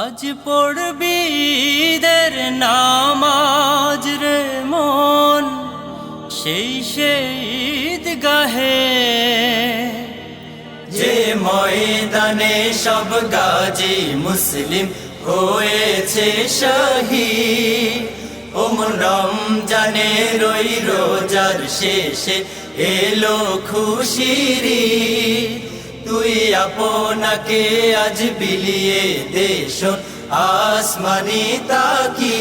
আজ পড়বি ঈদের নামাজ রে মন, সেই সেই গাহে। যে ময়দানে সব গাজী মুসলিম হয়েছে শহীদ ওমন রমজানে রই রোজার শেষে এলো খুশিরি তুই আপনাকে আজ বিলিয়ে দেশ আসমানি তাকি।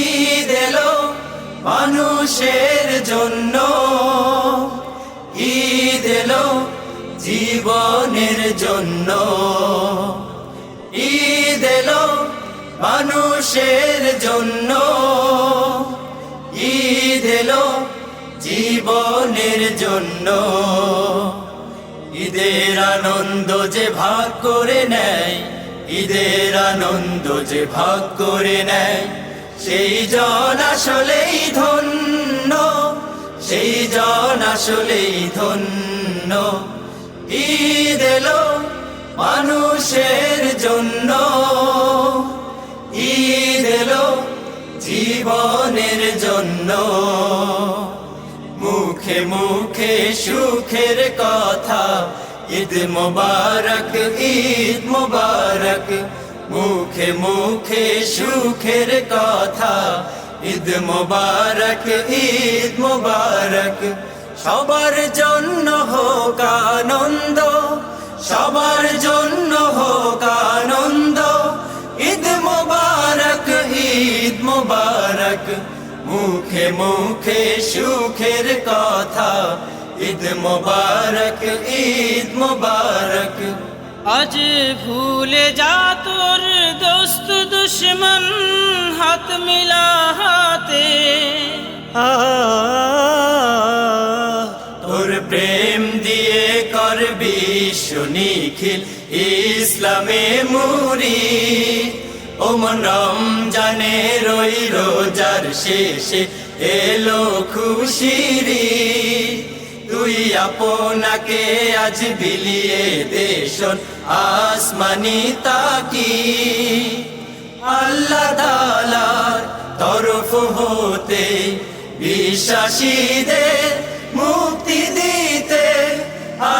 ঈদ এলো মানুষের জন্য। ঈদ এলো জীবনের জন্য। ঈদ এলো মানুষের জন্য। ঈদ এলো জীবনের জন্য। ঈদের আনন্দ যে ভাগ করে নেয়, ঈদের আনন্দ যে ভাগ করে নেয়। সেই জন আসলেই ধন্য, সেই জন আসলেই ধন্য। ঈদ এলো মানুষের জন্য, ঈদ এলো জীবনের জন্য। মুখে মুখে সুখের কথা। ঈদ মোবারক ঈদ মোবারক, মুখে মুখে সুখের কথা। ঈদ মোবারক ঈদ মোবারক, সবার জন্য হোক আনন্দ, সবার জন্য হোক মুখে মুখে সুখের কথা। ঈদ মোবারক ঈদ মোবারক। আজ ভুলে যা তোর দোস্ত দুশ্মন হাত মিলা হাতে। তোর প্রেম দিয়ে করবি সুনিখিল ইসলামে মুরি ওমন রমজানে রই রোজার শেষে, এলো খুশিরি। তুই আপনাকে আজ বিলিয়ে দেশন আসমানি তাকি। আল্লাহ তালার তরফ হতে বিশ্বাসীদের মুক্তি দিতে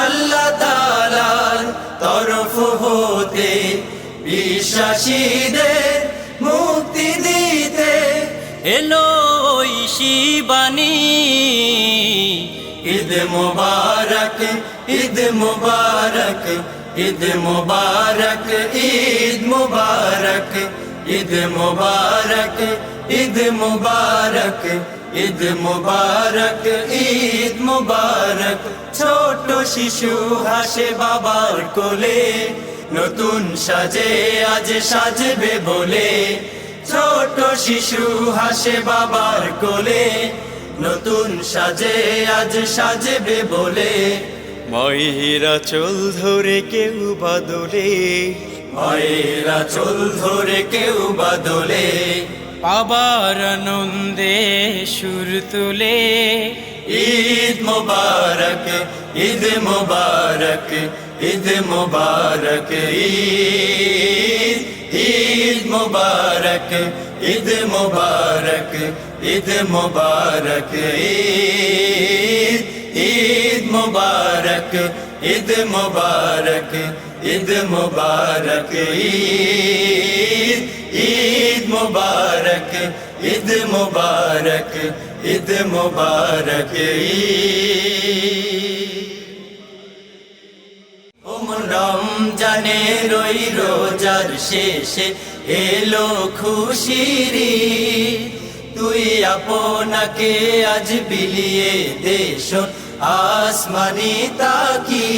আল্লাহ তালার তরফ বিশ্বাসীদের মুক্তি দিতে এলো শিবানী। ঈদ মুবারক ঈদ মুবারক ঈদ মুবারক ঈদ মুবারক ঈদ মুবারক ঈদ মুবারক ঈদ মুবারক ঈদ মুবারক। ছোট শিশু হাসে বাবার কোলে। নতুন সাজে আজ সাজবে বলে। ছোট শিশু হাসে বাবার কোলে। নতুন সাজে আজ সাজবে বলে। ময়রা চল ধরে কেউ বাদলে। ময়েরা চল ধরে কেউ বাদলে। আবার আনন্দে সুর তুলে ঈদ মুবারক ঈদ মুবারক ঈদ মুবারক, ঈদ ঈদ মুবারক ঈদ মুবারক ঈদ মুবারক, ঈদ ঈদ মুবারক ঈদ মুবারক ঈদ মুবারক, ঈদ ঈদ মুবারক ঈদ মুবারক ঈদ মুবারক রমজানে রই রোজার শেষে এলো খুশিরি তুই আপনাকে আজ বিলিয়ে দেশ আসমানি তাকি